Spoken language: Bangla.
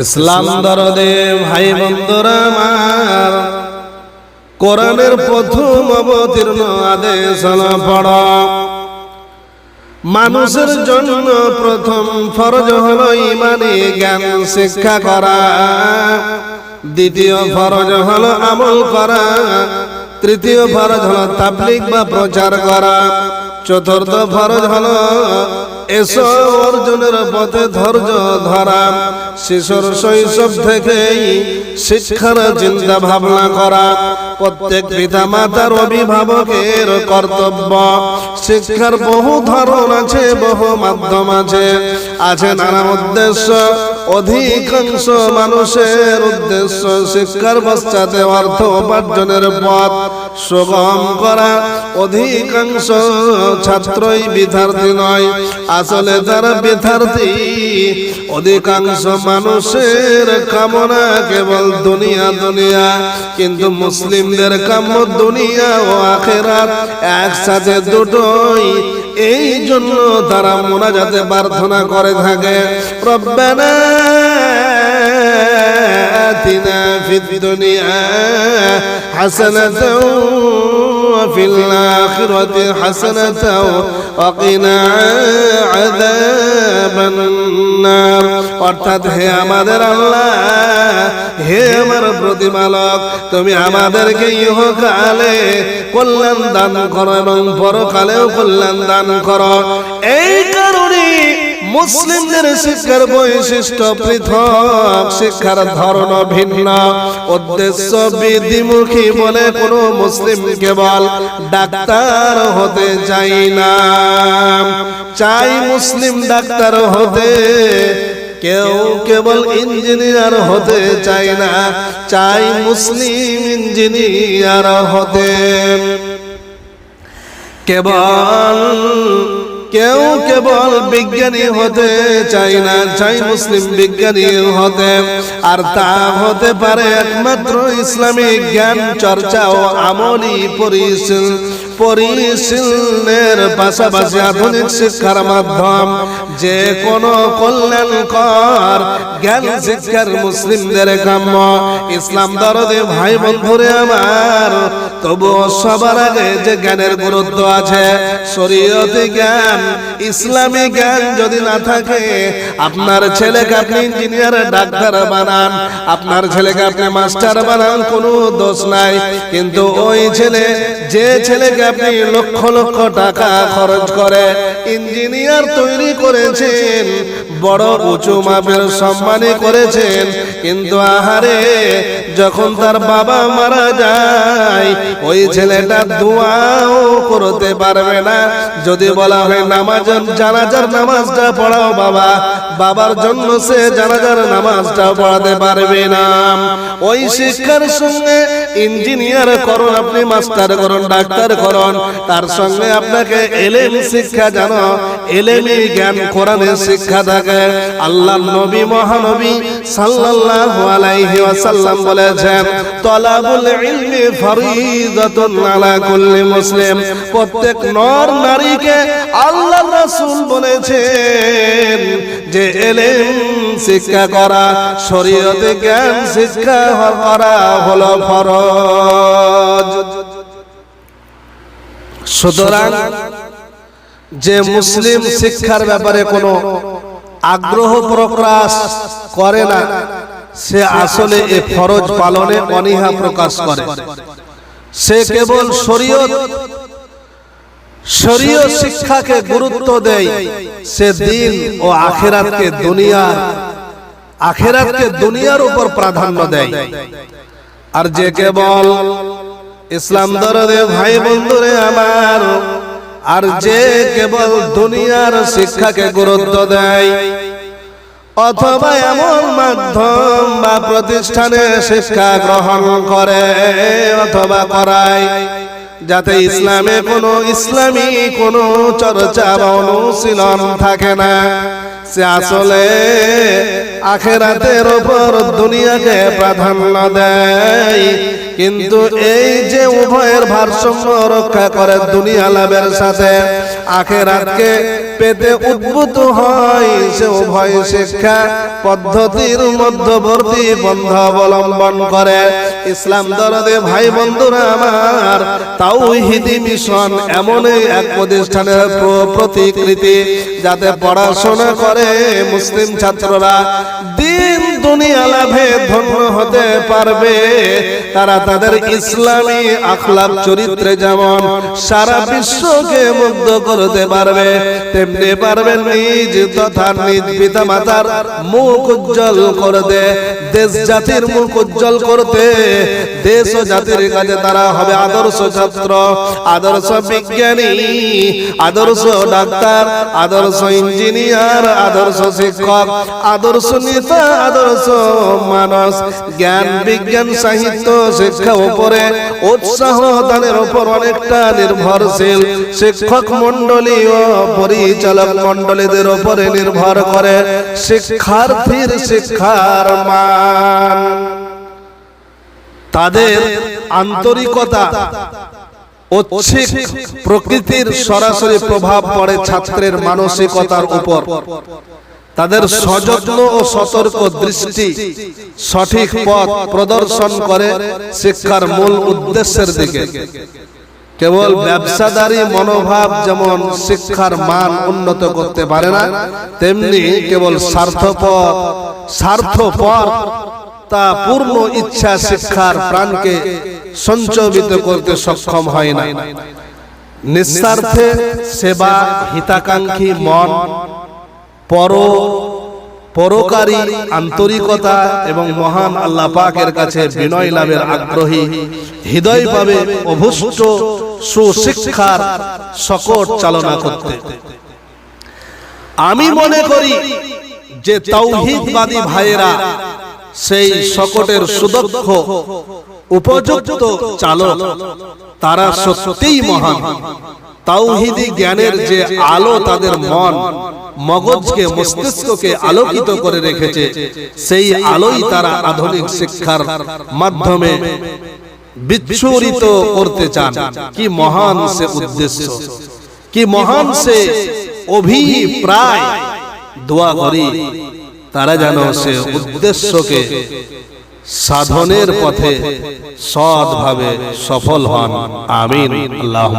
ইসলাম দরদে ভাই বন্ধুরা আমার। কোরআনের প্রথম অবতীর্ণ আদেশ পড়। মানুষের জন্য প্রথম ফরজ হলো ইমানে জ্ঞান, শিক্ষা করা। দ্বিতীয় ফরজ হলো আমল করা। তৃতীয় ফরজ হলো তাবলিগ বা প্রচার করা। চতুর্থ ফরজ হলো এসব অর্জনের পথে ধৈর্য ধরা। শিশুর শৈশব থেকেই শিক্ষার চিন্তা ভাবনা করা। প্রত্যেক পিতা মাতার অভিভাবকের কর্তব্য। শিক্ষার বহু ধরন আছে বহু মাধ্যম আছে। আছে নানা উদ্দেশ্য অধিকাংশ মানুষের উদ্দেশ্য শিক্ষার পশ্চাতে অর্থ উপার্জনের পথ। সুগম করা অধিকাংশ ছাত্রই বিদ্যার্থী নয়। আসলে তারা বিদ্যার্থী, অধিকাংশ মানুষের কামনা কেবল দুনিয়া দুনিয়া। কিন্তু মুসলিমদের কাম্য দুনিয়া ও আখেরাত একসাথে দুটোই। এই জন্য তারা মোনাজাতে প্রার্থনা করে থাকে। রব্বানা آتنا في الدنيا حسنة وفي الآخرة حسنة وقنا عذاب النار অর্থাৎ হে আমাদের আল্লাহ হে আমার প্রতিপালক তুমি আমাদেরকে ইহকালে কল্যাণ দান করো এবং পরকালেও কল্যাণ দান করো এই কারণে মুসলিমদের শিক্ষার বৈশিষ্ট্য পৃথক, শিক্ষার ধরন ভিন্ন। উদ্দেশ্য বিধিমুখী বলে কোনো মুসলিম কেবল ডাক্তার হতে চাই না। চাই মুসলিম ডাক্তার হতে, কেউ কেবল ইঞ্জিনিয়ার হতে চাই না। চাই মুসলিম ইঞ্জিনিয়ার হতে, কেবল কেউ কেবল বিজ্ঞানী হতে চাই না চাই মুসলিম বিজ্ঞানী হতে। আর তা হতে পারে একমাত্র ইসলামিক জ্ঞান, চর্চা ও আমলি পরিশীল। পরিশীলনের পাশাপাশি আধুনিক শিক্ষার মাধ্যম, যে কোনো কল্যাণকর জ্ঞান শিক্ষার মুসলিমদের কাম্য। ইসলাম দরদে ভাই বন্ধুরে আমার, তবুও সবার আগে যে জ্ঞানের গুরুত্ব আছে, শরীয়তে জ্ঞান ইসলামী জ্ঞান যদি না থাকে, আপনার ছেলেকে আপনি ইঞ্জিনিয়ার ডাক্তার বানান। আপনার ছেলেকে আপনি মাস্টার বানান, কোনো দোষ নাই। কিন্তু ওই ছেলে, যে ছেলেকে আপনি লক্ষ লক্ষ টাকা খরচ করে ইঞ্জিনিয়ার তৈরি করেছেন, বড় উঁচু মাপের সম্মানে করেছেন, কিন্তু আহারে, যখন তার বাবা মারা যায়, ওই ছেলেটা দোয়াও করতে পারবে না। যদি বলা হয় নামাজ জানাজার নামাজটা পড়াও বাবা। বাবার জন্য সে জানাজার নামাজটা পড়াতে পারবে না। ওই শিক্ষার সঙ্গে ইঞ্জিনিয়ার করুন আপনি, মাস্টার করুন, ডাক্তার করুন। তার সঙ্গে আপনাকে এলেম শিক্ষা জানো, এলেমি জ্ঞান কোরআনের শিক্ষা থাকে। আল্লাহ নবী মহানবী সাল্লাল্লাহু আলাইহি ওয়াসাল্লাম বলেছেন তলাবুল ইলমি ফরিদাতুন আলা কুল্লি মুসলিম। প্রত্যেক নর নারীকে আল্লাহর রাসূল বলেছেন যে এলেম শিক্ষা করা, শরীয়তে জ্ঞান শিক্ষা করা হলো ফরজ। সুতরাং যে মুসলিম শিক্ষার ব্যাপারে কোনো আগ্রহ প্রকাশ করে না সে আসলে এ ফরজ পালনে অনীহা প্রকাশ করে। সে কেবল শরীয়ত শরীয় শিক্ষাকে গুরুত্ব দেয়। সে দিন ও আখেরাতকে দুনিয়ার আখেরাতকে দুনিয়ার উপর প্রাধান্য দেয়। আর যে কেবল ইসলাম দরদে ভাই বন্ধুরে আমার, আর যে কেবল দুনিয়ার শিক্ষাকে গুরুত্ব দেয় অথবা এমন মাধ্যম বা প্রতিষ্ঠানে শিক্ষা গ্রহণ করে অথবা করায়, যাতে ইসলামে কোনো ইসলামী কোনো চর্চা বা অনুশীলন থাকে না। সে আসলে আখেরাতের ওপর দুনিয়াকে প্রাধান্য দেয়। কিন্তু এই যে উভয়ের ভারসাম্য রক্ষা করে দুনিয়া লাভের সাথে আখেরাতকে পেতে উদ্ভূত হয়। সে উভয় শিক্ষা পদ্ধতির মধ্যবর্তী পন্থা অবলম্বন করে। ইসলাম দরদে ভাই বন্ধুরা আমার, তাওহিদি মিশন এমনই এক প্রতিষ্ঠানের প্রতিকৃতি, যাতে পড়াশোনা করে মুসলিম ছাত্ররা দুনিয়া লাভে ধন্য হতে পারবে। তারা তাদের ইসলামী আখলাক চরিত্রে যেমন সারা বিশ্বকে মুগ্ধ করতে পারবে, তেমনি পারবে নিজ তথা নিজ পিতা মাতার মুখ উজ্জ্বল করতে, দেশ জাতির মুখ উজ্জ্বল করতে। দেশ জাতির কাছে তারা হবে আদর্শ ছাত্র, আদর্শ বিজ্ঞানী, আদর্শ ডাক্তার, আদর্শ ইঞ্জিনিয়ার, আদর্শ শিক্ষক, আদর্শ নেতা, আদর্শ মানুষ জ্ঞান, বিজ্ঞান, সাহিত্য, শিক্ষা উপরে উৎসাহ দানের উপর অনেকটা নির্ভরশীল। শিক্ষক মন্ডলী ও পরিচালক মন্ডলীদের উপরে নির্ভর করে শিক্ষার্থীর শিক্ষার মান। তাদের আন্তরিকতা প্রকৃতির সরাসরি প্রভাব পড়ে ছাত্রের মানসিকতার উপর। তাদের সযত্ন ও সতর্ক দৃষ্টি সঠিক পথ প্রদর্শন করে শিক্ষার মূল উদ্দেশ্যের দিকে। কেবল ব্যবসাদারী মনোভাব যেমন শিক্ষার মান উন্নত করতে পারে না তেমনি কেবল স্বার্থপর স্বার্থপর তা পূর্ণ ইচ্ছা শিক্ষার প্রাণকে সঞ্চবিত করতে সক্ষম হয় না। নিঃস্বার্থে সেবা হিতাকাঙ্ক্ষী মন পর পরকারী আন্তরিকতা এবং মহান আল্লাহ পাকের কাছে বিনয় লাভের আগ্রহী, হৃদয় পাবে অভুষ্ট সুশিক্ষার সকট চালনা করতে। আমি মনে করি যে তৌহিদবাদী ভাইয়েরা সেই শকটের সুদক্ষ, উপযুক্ত চালক, তারা সত্যিই মহান। তাওহিদি জ্ঞানের যে আলো তাদের মন মগজকে মস্তিষ্ককে আলোকিত করে রেখেছে। সেই আলোই তারা আধুনিক শিক্ষার মাধ্যমে বিচ্ছুরিত করতে চান। কি মহান সে উদ্দেশ্য? কি মহান সে অভিপ্রায়? দোয়া করি। তারা যেন সে উদ্দেশ্যকে সাধনের পথে সৎভাবে সফল হন। আমিন। আল্লাহ